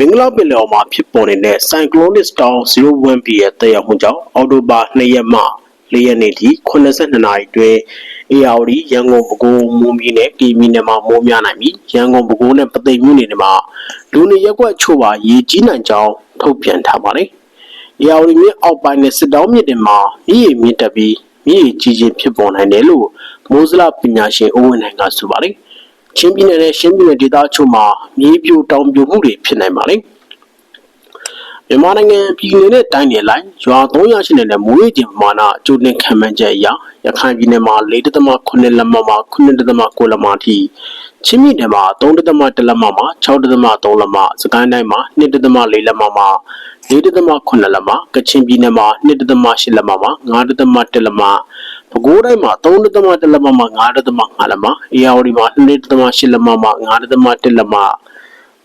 မင်္ဂလာပင်လယ်အော်မှာဖြစ်ပေါ်နေတဲ့ Cyclonic Storm 01B ရဲ့တက်ရောက်မှုကြောင့်အောက်တိုဘာ2ရက်မှ4ရက်နေ့ထိ82နာရီအတွင်းအေယာဝတီရန်ကုန်ပဲခူးမွန်ပြည်နယ်ကီမီနယ်မှာမိုးများနိုင်ပြီးရန်ကုန်ပဲခူးနဲ့ပသိမ်မြို့နယ်တွေမှာလူနေရက်ကွက်ချို့ပါရေကြီးနိုင်ကြောင်းထုတ်ပြန်ထားပါတယ်။အေယာဝတီမြစ်အောက်ပိုင်းနဲ့စစ်တောင်းမြစ်တွေမှာမြစ်ရေမြင့်တက်ပြီးမြစ်ရေကြီးခြင်းဖြစ်ပေါ်နိုင်တယ်လို့မိုးစလပညာရှင်ဦးဝင်းနိုင်ကဆိုပါတယ်။ ချင်းပြည်နယ်နဲ့ရှမ်းပြည်နယ်ဒေသအချို့မှာမြေပြိုတောင်ပြိုမှုတွေဖြစ်နိုင်ပါတယ်။မြန်မာနိုင်ငံပြည်နယ်နဲ့တိုင်းနယ်လိုက်ရွာ300ရှိနေတဲ့မိုးရေချိန်ပမာဏအကျိုးတင်ခံမှန်းချက်အရရခိုင်ပြည်နယ်မှာ4.8လက်မမှ9.9လက်မအထိချင်းပြည်နယ်မှာ3.1လက်မမှ6.3လက်မစကိုင်းတိုင်းမှာ2.4လက်မမှ4.8လက်မကချင်ပြည်နယ်မှာ2.8လက်မမှ9.1လက်မ ပဲခူးတိုင်းမှာ3.1လက်မမှ9.5လက်မအေရဝတီမှာ2.8လက်မမှ9.1လက်မ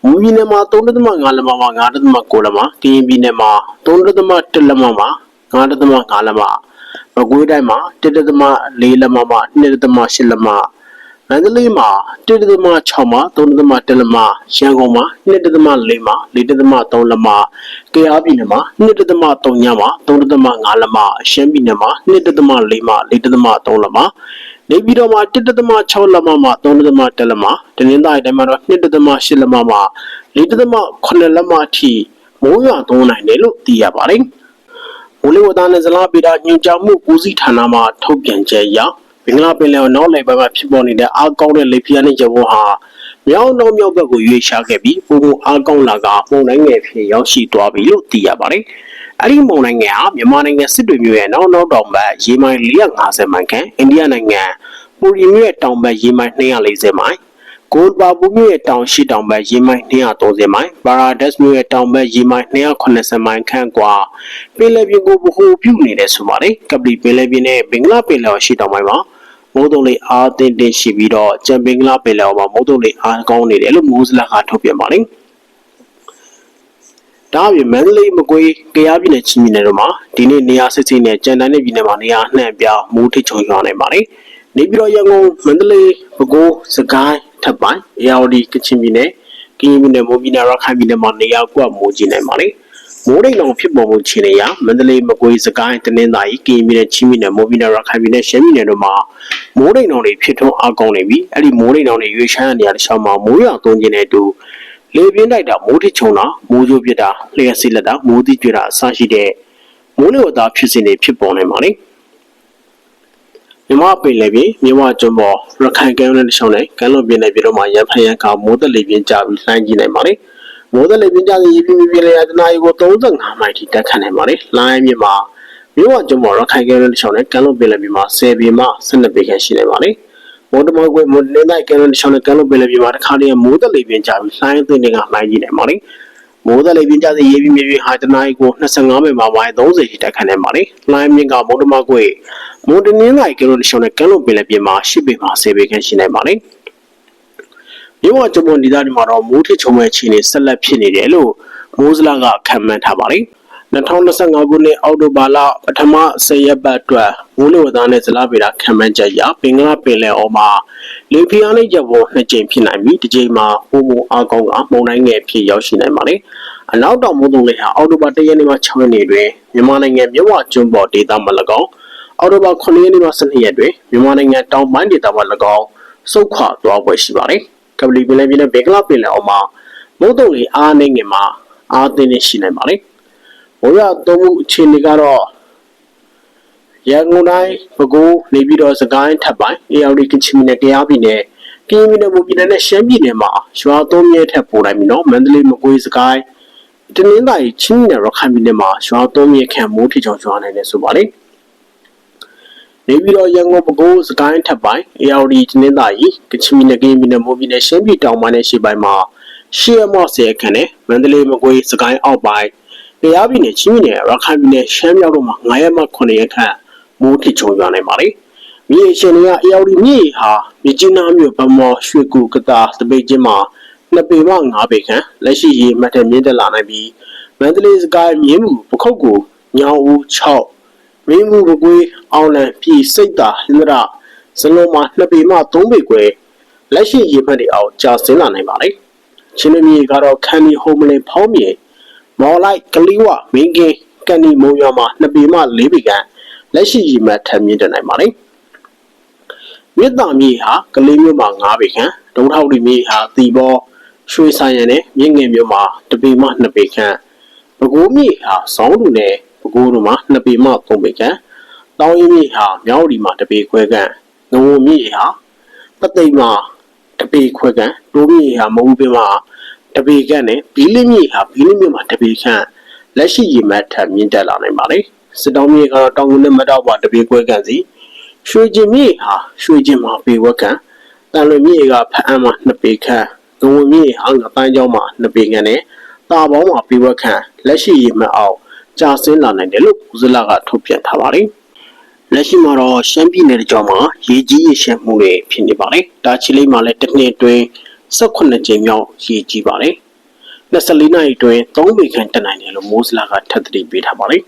မူပြည်နယ်မှာ3.5လက်မမှ9.9လက်မကရင်ပြည်နယ်မှာ3.1လက်မမှ9.5လက်မပဲခူးတိုင်းမှာ1.4လက်မမှ2.8လက်မမ န္တလေးမှာ1.6မှ3.1လက်မရန်ကုန်မှာ2.4မှ4.3လက်မကယားပြည်နယ်မှာ2.3ညမှ3.5လက်မရှမ်းပြည်နယ်မှာ2.4မှ4.3လက်မနေပြည်တော်မှာ1.6လက်မမှ3.1လက်မတနင်္သာရီတိုင်းမှာတော့2.8လက်မမှ4.8လက်မအထိမိုးရွာသွန်းနိုင်တယ်လို့သိရပါတယ်။မိုးလေဝသနဲ့ဇလားပေတာညွှန်ကြားမှုဦးစီးဌာနမှထုတ်ပြန်ချက်အရ ဘင်္ဂလားပင်လယ်နောက်လေပိုင်းမှာဖြစ်ပေါ်နေတဲ့အားကောင်းတဲ့လေပြင်းနဲ့ကြဝဟာမြောက်နောက်မြောက်ဘက်ကိုရွေ့ရှားခဲ့ပြီးပုံပုံအားကောင်းလာကပုံတိုင်းငယ်ဖြစ်ရောက်ရှိသွားပြီလို့သိရပါတယ်။အဲ့ဒီမုန်နိုင်ငံဟာမြန်မာနိုင်ငံစစ်တွေမြို့ရဲ့နောက်နောက်တောင်ဘက်ရေမိုင်450မိုင်ခန့်အိန္ဒိယနိုင်ငံပူရီမြို့ရဲ့တောင်ဘက်ရေမိုင်240မိုင်ဂိုလ်ပါပူမြို့ရဲ့တောင်ရှိတောင်ဘက်ရေမိုင်230မိုင်ပါရာဒက်မြို့ရဲ့တောင်ဘက်ရေမိုင်280မိုင်ခန့်ကွာပင်လယ်ပြင်ကိုဗဟိုပြုနေတယ်ဆိုပါတယ်ကပလီပင်လယ်ပြင်နဲ့ဘင်္ဂလားပင်လယ်ရှိတောင်ပိုင်းမှာ မိုးတုံလေးအားအသင့်တင်ရှိပြီးတော့ကြံပင်္ဂလားပင်လယ်မှာမိုးတုံလေးအားကောင်းနေတယ်လို့မိုးစလကထုတ်ပြန်ပါတယ်ဒါအပြင်မန္တလေးမကွေးကယားပြည်နယ်ချင်းပြည်နယ်တို့မှာဒီနေ့နေရာစစ်စစ်နဲ့ကြံတန်းတဲ့ပြည်နယ်မှာနေရာအနှံ့အပြားမိုးထိချုံရွာနေပါတယ်။နေပြည်တော်ရန်ကုန်မန္တလေးပဲခူးစကိုင်းထပ်ပိုင်းအေရဝတီကချင်ပြည်နယ်ကရင်ပြည်နယ်မိုးပြည်နယ်ရခိုင်ပြည်နယ်မှာနေရာကွက်မိုးကြီးနိုင်ပါတယ်။ မိုးရိမ်လုံးဖြစ်ပေါ်မှုခြေနေရမန္တလေးမကွေးစကိုင်းတနင်္သာရီကရင်ပြည်နယ်ချင်းပြည်နယ်မိုးပြည်နယ်ရခိုင်ပြည်နယ်ရှမ်းပြည်နယ်တို့မှာမိုးရိမ်လုံးတွေဖြစ်ထွန်းအားကောင်းနေပြီးအဲ့ဒီမိုးရိမ်လုံးတွေရွေးချမ်းနေရတဲ့ရှောင်းမှာမိုးရွာသွန်းခြင်းနဲ့အတူလေပြင်းတိုက်တာမိုးထချုံတာမိုးကြိုးပြတာလျှက်စီလက်တာမိုးသီးကြွတာအစရှိတဲ့မိုးလေဝသဖြစ်စဉ်တွေဖြစ်ပေါ်နေပါလေမြမပင်လေပြင်မြမကျွန်းပေါ်ရခိုင်ကမ်းရိုးတန်းရှောင်းနဲ့ကမ်းလွန်ပြင်နယ်ပြည်တော်မှာရန်ဖန်ရန်ကမိုးသက်လေပြင်းကြပြီးလှမ်းကြည့်နိုင်ပါလေမိုး သက်လေပြင်းကြတဲ့ရေပြင်းပြင်းလေရတနာရီကို35မိုင်ထိတက်ခတ်နိုင်ပါလေလိုင်းမြင့်မှာမြို့ဝကျွန်းပေါ်ရခိုင်ကမ်းရိုးတန်းရှောင်းနဲ့ကမ်းလွန်ပြင်နယ်ပြည်မှာ10ပေမှ12ပေခန့်ရှိနိုင်ပါလေမော်တမော်ကွေမွန်နေနိုင်ကဲလို့ရှောင်းနဲ့ကဲလို့ပဲလေပြမှာတခါတည်းမိုးသက်လေပြင်းကြပြီးလှိုင်းအသိတွေကလှိုင်းကြီးနေပါလိမိုးသက်လေပြင်းကြစေရေးပြီးမြေပြင်ဟာတနားရီကို25မိနစ်မှဝိုင်း30ရှိတက်ခန့်နေပါလိလှိုင်းမြင့်ကမော်တမော်ကွေမွန်တနင်းနိုင်ကဲလို့ရှောင်းနဲ့ကဲလို့ပဲလေပြမှာ10ပေမှ10ပေခန့်ရှိနေပါလိ မြို့ဝကျုံပေါ်ဒေသတွေမှာတော့မိုးထချုံမဲ့ခြေနေဆက်လက်ဖြစ်နေတယ်လို့မိုးစလာကခံမှန်းထားပါလိ2025ခုနှစ်အောက်တိုဘာလပထမ10ရက်ပတ်အတွက်မိုးလေဝသနဲ့ဇလဗေဒခံမှန်းချက်အရပင်ကလာပင်လယ်အော်မှာလေဖိအားနဲ့ရပ်ပေါ်နှစ်ကြိမ်ဖြစ်နိုင်ပြီးတစ်ကြိမ်မှာပုံမအားကောင်းကမုန်တိုင်းငယ်ဖြစ်ရောက်ရှိနိုင်ပါတယ်။အနောက်တောင်မုန်တုံလေဟာအောက်တိုဘာ1ရက်နေ့မှ6ရက်နေ့တွင်မြန်မာနိုင်ငံမြဝကျွန်းပေါ်ဒေသမှာ၎င်းအောက်တိုဘာ9ရက်နေ့မှ12ရက်တွင်မြန်မာနိုင်ငံတောင်ပိုင်းဒေသမှာ၎င်းစုတ်ခွာသွားပွဲရှိပါတယ်။ ကပလီပင်လယ်ပြင်နဲ့ဘင်္ဂလားပင်လယ်အော်မှာမုန်တုံလေအားနေငယ်မှာအားသင်းနေရှိနိုင်ပါတယ်။ဘိုးရသုံးမှုအခြေအနေကတော့ရန်ကုန်တိုင်းပဲခူးနေပြီးတော့စကိုင်းထပ်ပိုင်းအေရဝတီကချင်ပြည်နယ်တရားပြည်နယ်ကရင်ပြည်နယ်မူပြည်နယ်နဲ့ရှမ်းပြည်နယ်မှာရွာသုံးမြဲထက်ပိုတိုင်းပြီနော်မန္တလေးမကွေးစကိုင်းတနင်္သာရီချင်းနယ်ရခိုင်ပြည်နယ်မှာရွာသုံးမြဲခန့်မိုးထချောင်ရွာနိုင်တယ်ဆိုပါလေ နေပြီးတော့ရန်ကုန်ပဲခူးစကိုင်းထပ်ပိုင်းအေရဝတီတနင်္သာရီကချင်ပြည်နယ်ကရင်ပြည်နယ်မူပြည်နယ်ရှမ်းပြည်တောင်ပိုင်းနဲ့ရှေ့ပိုင်းမှာရှေ့မော့ဆဲခန့်နဲ့မန္တလေးမကွေးစကိုင်းအောက်ပိုင်းတရားပြည်နယ်ချင်းပြည်နယ်ရခိုင်ပြည်နယ်ရှမ်းမြောက်တို့မှာ9ရက်မှ9ရက်ခန့်မိုးထချုံရွာနိုင်ပါလေ။မြေရှင်တွေကအေယော်ဒီမြေဟာမြကြီးနားမြို့ဗမော်ရွှေကူကတာတပိတ်ချင်းမှာ2ပေမှ9ပေခန့်လက်ရှိရေမှတ်တဲ့မြင့်တက်လာနိုင်ပြီးမန္တလေးစကိုင်းမြင်းမှုပခုတ်ကိုညောင်ဦး6 မင်းမှုပကွေးအောင်လံပြည်စိတ်တာဟင်္ဒရာဇလုံးမှာ2ပေမှ3ပေကွယ်လက်ရှိရေမှတ်တွေအောင်ကြာဆင်းလာနိုင်ပါလေ။ချင်းမြေကတော့ခန်းဒီဟိုမလင်ဖောင်းမြေမော်လိုက်ကလီဝမင်းကင်းကန်ဒီမုံရွာမှာ2ပေမှ4ပေခန့်လက်ရှိရီမှတ်ထပ်မြင့်တက်နိုင်ပါတယ်မြစ်တာမြေဟာကလေးမျိုးမှာ9ပေခန့်ဒုံထောက်ဒီမြေဟာတီဘောရွှေဆိုင်ရံနဲ့မြင့်ငယ်မျိုးမှာ1ပေမှ2ပေခန့်ပဲခူးမြေဟာစောင်းလူနဲ့ ပဲခူးတို့မှာ2ပေမှ3ပေခန့်တောင်းရင်မြေဟာမြောက်ဒီမှာ1ပေခွဲခန့်ငဝမြေဟာပသိမ်မှာတပေခွဲကန်တိုးမြေဟာမဟုတ်ပင်မှာတပေခန့်နဲ့ဘီလင်းမြေဟာဘီလင်းမြေမှာတပေခန့်လက်ရှိရေမှတ်ထပ်မြင့်တက်လာနိုင်ပါလေစစ်တောင်းမြေကတော့တောင်ကုန်းနဲ့မတောက်ပါတပေခွဲကန်စီရွှေကျင်မြေဟာရွှေကျင်မှာပေဝက်ကန်တန်လွင်မြေကဖအံမှာ2ပေခန့်ငဝမြေဟာငပန်းကျောင်းမှာ2ပေခန့်နဲ့တာပေါင်းမှာပေဝက်ခန့်လက်ရှိရေမှတ်အောင် ကြာဆင်းလာနိုင်တယ်လို့ဦးဇလာကထုတ်ပြန်ထားပါတယ်လက်ရှိမှာတော့ရှမ်းပြည်နယ်ကြောင်းမှာရေကြီးရေရှမ်းမှုတွေဖြစ်နေပါတယ်။ဒါချီလိမ့်မှာလည်းတစ်နှစ်အတွင်း18ကြိမ်မြောက်ရေကြီးပါတယ်။24နာရီအတွင်း3ပေခန့်တက်နိုင်တယ်လို့မိုးစလာကထပ်သတိပေးထားပါတယ်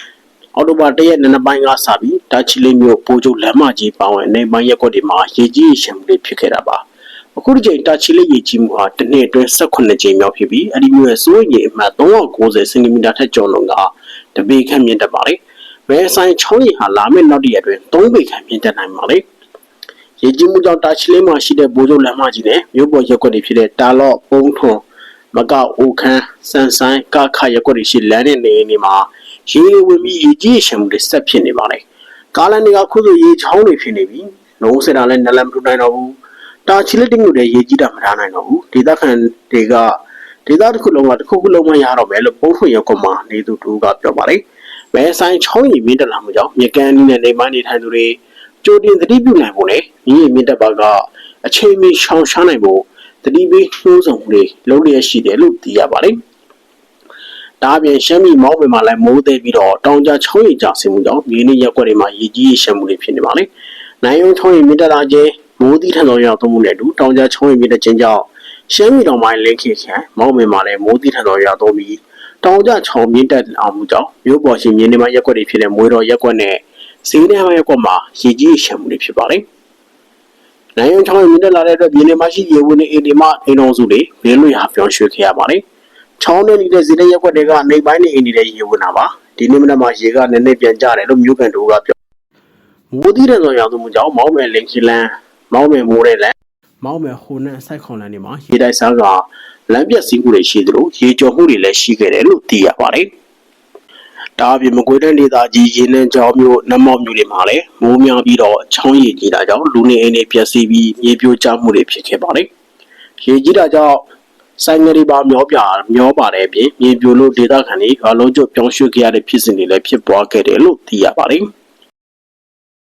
။အော်တိုဘာတရက်နနက်ပိုင်းကစပြီးဒါချီလိမ့်မြို့ပိုးကျုပ်လမ်းမကြီးပောင်းဝင်နေပိုင်းရက်ကွက်တွေမှာရေကြီးရေရှမ်းမှုတွေဖြစ်ခဲ့တာပါ။ အခုဒီချိန်တာချီလိမ့်ရေကြီးမှုဟာတစ်နှစ်အတွင်း18ကြိမ်မြောက်ဖြစ်ပြီးအဲဒီမြို့ရဲ့စိုးရိမ်ရေအမှတ်390စင်တီမီတာထက်ကျော်လွန်ကတပေခန့်မြင့်တက်ပါတယ်။ဘယ်ဆိုင်ချောင်းရီဟာလာမယ့်နောက်တစ်ရက်အတွင်း၃ပေခန့်မြင့်တက်နိုင်ပါလေ။ရေကြီးမှုကြောင့်တာချီလေးမှာရှိတဲ့ဘိုးကျုပ်လမ်းမကြီးနဲ့မြို့ပေါ်ရက်ကွက်တွေဖြစ်တဲ့တာလော့ပုံးထွန်မကောက်အိုခန်းစန်ဆိုင်ကခရက်ကွက်တွေရှိလမ်းနဲ့နေအိမ်တွေမှာရေတွေဝင်ပြီးရေကြီးရေရှမ်းမှုတွေဆက်ဖြစ်နေပါလေ။ကားလမ်းတွေကခုဆိုရေချောင်းတွေဖြစ်နေပြီ။လုံးစင်တာလည်းနလန်မထူနိုင်တော့ဘူး။ တာချီလေးတမျိုးတည်းရေကြီးတာမထားနိုင်တော့ဘူး။ဒေသခံတွေကဒေသတစ်ခုလုံးကတစ်ခုခုလုံးမရတော့ပဲလို့ပုံဖွင့်ရက်ကွက်မှာနေသူတို့ကပြောပါလေ။ဘယ်ဆိုင်ချောင်းရီမြင့်တက်လာမှုကြောင့်မြေကန်အနီးနဲ့နေမနေထိုင်သူတွေကြိုတင်သတိပြုနိုင်ဖို့နဲ့ညီမြင့်တက်ပါကအချိန်မီရှောင်ရှားနိုင်ဖို့သတိပေးနှိုးဆော်မှုတွေလုပ်လျက်ရှိတယ်လို့သိရပါတယ်။ဒါအပြင်ရှမ်းပြည်မောက်ပင်မှာလည်းမိုးသေးပြီးတော့တောင်ကြားချောင်းရီကျဆင်းမှုကြောင့်မြေနေရက်ွက်တွေမှာရေကြီးရေရှမ်းမှုတွေဖြစ်နေပါလေ။နိုင်ရုံချောင်းရီမြင့်တက်လာခြင်း မိုးသီးထန်သောရောက်သွမှုနဲ့အတူတောင်ကြားချောင်းရီမြင့်တက်ခြင်းကြောင့်ရှမ်းပြည်တော်မိုင်းလင်းခေခံမောက်ပင်မှာလည်းမိုးသီးထန်သောရောက်သွပြီးတောင်ကျချောင်းမြင့်တက်အောင်မှုကြောင့်မြို့ပေါ်ရှိမြင်းနေမရက်ွက်တွေဖြစ်တဲ့မွေတော်ရက်ွက်နဲ့စီးနေမရက်ွက်မှာရေကြီးရှမ်းမှုတွေဖြစ်ပါတယ်။နိုင်ရုံချောင်းမြင့်တက်လာတဲ့အတွက်မြင်းနေမရှိရေဝင်နေအိမ်ဒီမှာအိမ်တော်စုတွေဘင်းလွေဟာပြောင်းရွှေ့ခဲ့ရပါတယ်။ချောင်းနဲ့နေတဲ့စီးနေရက်ွက်တွေကနေပိုင်းနေအိမ်တွေရေဝင်တာပါ။ဒီနေ့မနက်မှာရေကနည်းနည်းပြန်ကျတယ်လို့မြို့ကန်တို့ကပြော။မိုးသီးတဲ့ဆောင်ရောက်မှုကြောင့်မောင်းမယ်လင်ခီလန် မောင်းမယ်မိုးတဲ့လန်မောင်းမယ်ဟိုနဲ့စိုက်ခွန်လန်တွေမှာရေတိုက်စားကလမ်းပြက်စီးမှုတွေရှိသလိုရေကျော်မှုတွေလည်းရှိခဲ့တယ်လို့သိရပါတယ်။ဒါအပြင်မကွေးတိုင်းဒေသကြီးရေနံချောင်းမြို့နမောက်မြို့တွေမှာလည်းမိုးများပြီးတော့ချောင်းရည်ကြီးတာကြောင့်လူနေအိမ်တွေပျက်စီးပြီးမြေပြိုကျမှုတွေဖြစ်ခဲ့ပါတယ်။ရေကြီးတာကြောင့်ဆိုင်ငယ်တွေပါမျောပြမျောပါတဲ့အပြင်မြေပြိုလို့ဒေသခံတွေရွာလုံးကျွတ်ပြောင်းရွှေ့ခဲ့ရတဲ့ဖြစ်စဉ်တွေလည်းဖြစ်ပွားခဲ့တယ်လို့သိရပါတယ်။